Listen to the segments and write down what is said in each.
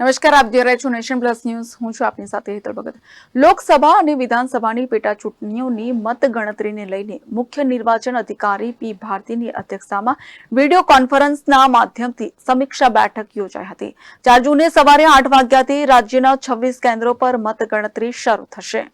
નમસ્કાર, આપ જોઈ રહ્યા છો નેશન પ્લસ ન્યૂઝ. હું છું આપની સાથે હેતલ ભગત. લોકસભા અને વિધાનસભાની પેટા ચૂંટણીઓની મતગણતરીને લઈને મુખ્ય નિર્વાચન અધિકારી પી ભારતીની અધ્યક્ષતામાં વીડિયો કોન્ફરન્સના માધ્યમથી સમીક્ષા બેઠક યોજાઈ હતી. ચાર જૂને સવારે આઠ વાગ્યાથી રાજ્યના છવ્વીસ કેન્દ્રો પર મતગણતરી શરૂ થશે.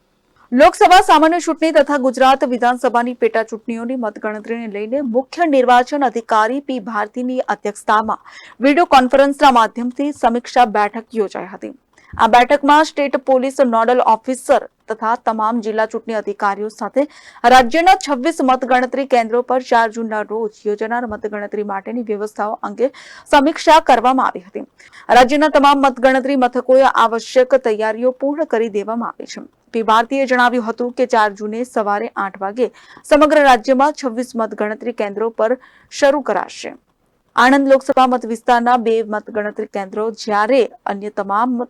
લોકસભા સામાન્ય ચૂંટણી તથા ગુજરાત વિધાનસભાની પેટા ચૂંટણીઓની મતગણતરીને લઈને મુખ્ય નિર્વાચન અધિકારી પી ભારતીની અધ્યક્ષતામાં વીડિયો કોન્ફરન્સના માધ્યમથી સમીક્ષા બેઠક યોજાઈ હતી. આ બેઠકમાં સ્ટેટ પોલીસ નોડલ ઓફિસર તથા તમામ જિલ્લા ચૂંટણી અધિકારીઓ સાથે રાજ્યના છવ્વીસ મતગણતરી કેન્દ્રો પર ચાર જૂનના રોજ યોજાનાર મતગણતરી માટેની વ્યવસ્થાઓ અંગે સમીક્ષા કરવામાં આવી હતી. રાજ્યના તમામ મતગણતરી મથકોએ આવશ્યક તૈયારીઓ પૂર્ણ કરી દેવામાં આવી છે. પી ભારતીએ જણાવ્યું હતું કે ચાર જૂને સવારે આઠ વાગે સમગ્ર રાજ્યમાં છવ્વીસ મતગણતરી કેન્દ્રો પર શરૂ કરાશે. આણંદ લોકસભા મત વિસ્તારના બે મતગણતરી કેન્દ્રો જ્યારે અન્ય તમામ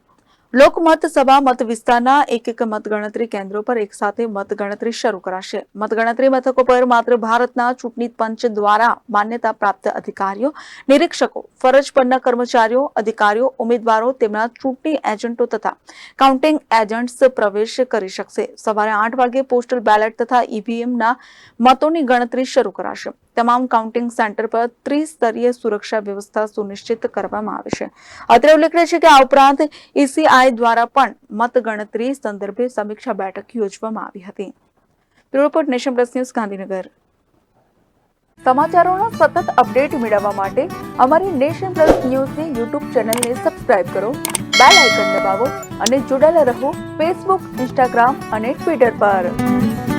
લોકમત સભા મત વિસ્તારના એક એક મતગણતરી કેન્દ્રો પર એક સાથે મતગણતરી શરૂ કરાશે. મતગણતરી મથકો પર માત્ર ભારતના ચૂંટણી પંચ દ્વારા માન્યતા પ્રાપ્ત અધિકારીઓ, નિરીક્ષકો, ફરજ પરના કર્મચારીઓ, અધિકારીઓ, ઉમેદવારો તેમના ચૂંટણી એજન્ટો તથા કાઉન્ટિંગ એજન્ટ્સ પ્રવેશ કરી શકશે. સવારે આઠ વાગે પોસ્ટલ બેલેટ તથા ઈવીએમના મતોની ગણતરી શરૂ કરાશે. તમામ કાઉન્ટિંગ સેન્ટર પર ત્રિસ્તરીય સુરક્ષા વ્યવસ્થા સુનિશ્ચિત કરવામાં આવી છે. અત્રે ઉલ્લેખનીય છે કે આ ઉપરાંત ઈસીઆઈ દ્વારા પણ મતગણતરી સંદર્ભે સમીક્ષા બેઠક યોજવામાં આવી હતી. Report nation plus news Gandhinagar. સમાચારોનો સતત અપડેટ મેળવવા માટે અમારી નેશન પ્લસ ન્યૂઝની યુટ્યુબ ચેનલને સબસ્ક્રાઇબ કરો, બેલ આઇકન દબાવો અને જોડાયેલા રહો ફેસબુક, ઇન્સ્ટાગ્રામ અને ટ્વિટર પર.